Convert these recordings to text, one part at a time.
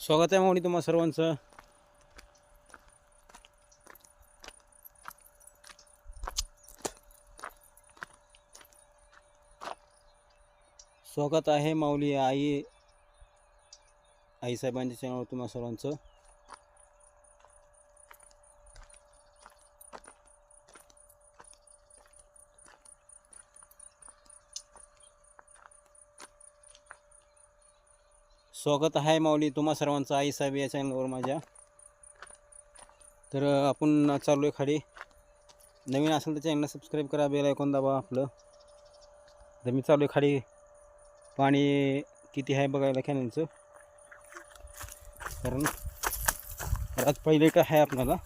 स्वागत आहे माऊली तुम्हा सर्वांचं. स्वागत आहे माऊली आई आईसाहेबांच्या चॅनलवर तुम्हा सर्वांचं. स्वागत आहे माऊली तुम्हा सर्वांचं आईसाहेब या चॅनलवर माझ्या. तर आपण चालू आहे खाली. नवीन असेल तर चॅनलला सबस्क्राईब करा बेल ऐकून दाबा आपलं. तर मी चालू आहे खाली. पाणी किती आहे बघायला कॅनलचं कारण आज पहिले का आहे आपल्याला.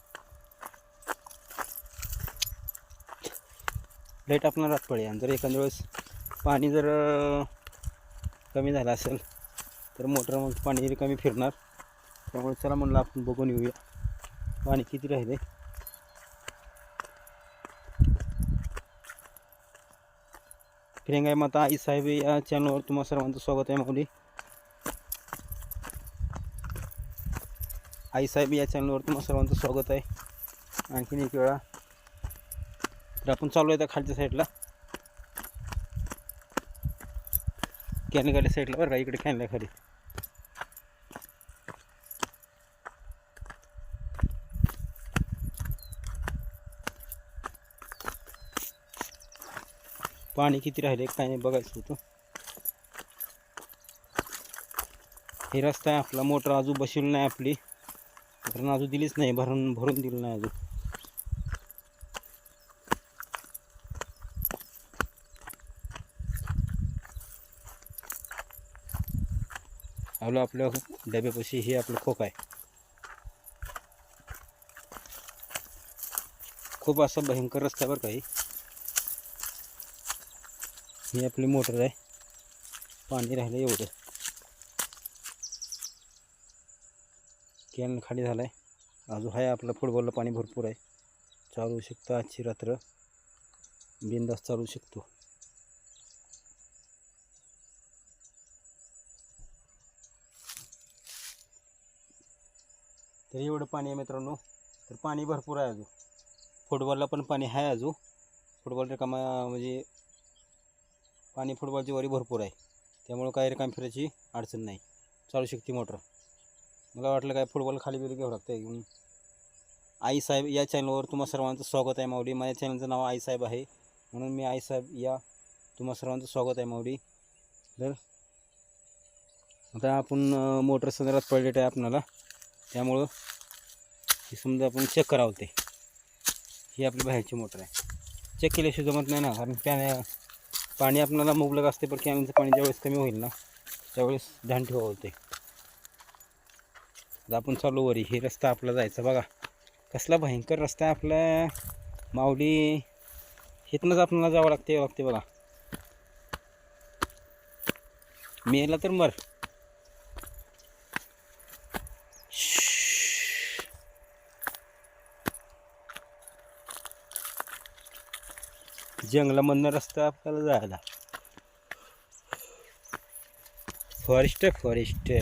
लाइट आपण रात पडेल आणि जर एखाद्या वेळेस पाणी जर कमी झालं असेल तर मोटरमध्ये पाणी कमी फिरणार त्यामुळे चला म्हणलं आपण बघून येऊया. पाणी किती राहिले? फिरेंगाई माता आई साहेब या चॅनलवर तुम्हा सर्वांचं स्वागत आहे माऊली. आई साहेब या चॅनलवर तुम्हा सर्वांचं स्वागत आहे. आणखीन एक वेळा. तर आपण चालू आहे त्या खालच्या साईडला कॅनगाडी साईडला बरं का इकडे कॅनला खाली. पाणी किती राहिले काय नाही बघायचं होतं. हे रस्ता आहे आपला मोटर अजून बसवली नाही आपली. कारण अजून दिलीच नाही भरून भरून दिली नाही अजून. आलो आपल्या डब्यापाशी हे आपलं खोक आहे. खूप असा भयंकर रस्ता बरं काही ही. आपली मोटर आहे. पाणी राहिलं एवढं. कॅन खाली झाला आहे अजून आहे आपलं फुटबॉलला पाणी भरपूर आहे. चालू शकतं आजची रात्र. बिंदास चालू शकतो. तर एवढं पाणी आहे मित्रांनो. तर पाणी भरपूर आहे अजून. फुटबॉलला पण पाणी आहे अजून. फुटबॉल रिकामा म्हणजे पाणी फुटबॉलची वरी भरपूर आहे. त्यामुळं काही रिकाम फिरायची अडचण नाही. चालू शकते मोटर. मला वाटलं काय फुटबॉल खाली बिली घ्यावं लागतं घेऊन आई साहेब या चॅनलवर तुम्हा सर्वांचं स्वागत आहे माऊली. माझ्या चॅनलचं नाव आई साहेब आहे. म्हणून मी आई साहेब या तुम्हा सर्वांचं स्वागत आहे माऊली. तर आता आपण मोटर संदर्भात पडलेट आहे आपणाला त्यामुळं हे समजा आपण चेक करावं ते. ही आपली बाहेरची मोटर आहे. चेक केल्याशिवाय जमत नाही ना कारण त्या पाणी आपल्याला मुबलक असते पण कॅनचं पाणी ज्यावेळेस कमी होईल ना त्यावेळेस ध्यान ठेवावं होते आपण चालू वरी हे रस्ता आपला जायचा बघा. कसला भयंकर रस्ता आहे आपला. माऊली इथनंच आपल्याला जावं लागते लागते बघा. मेला तर मर. जंगलामधनं रस्ता आपल्याला जायला. Forest forest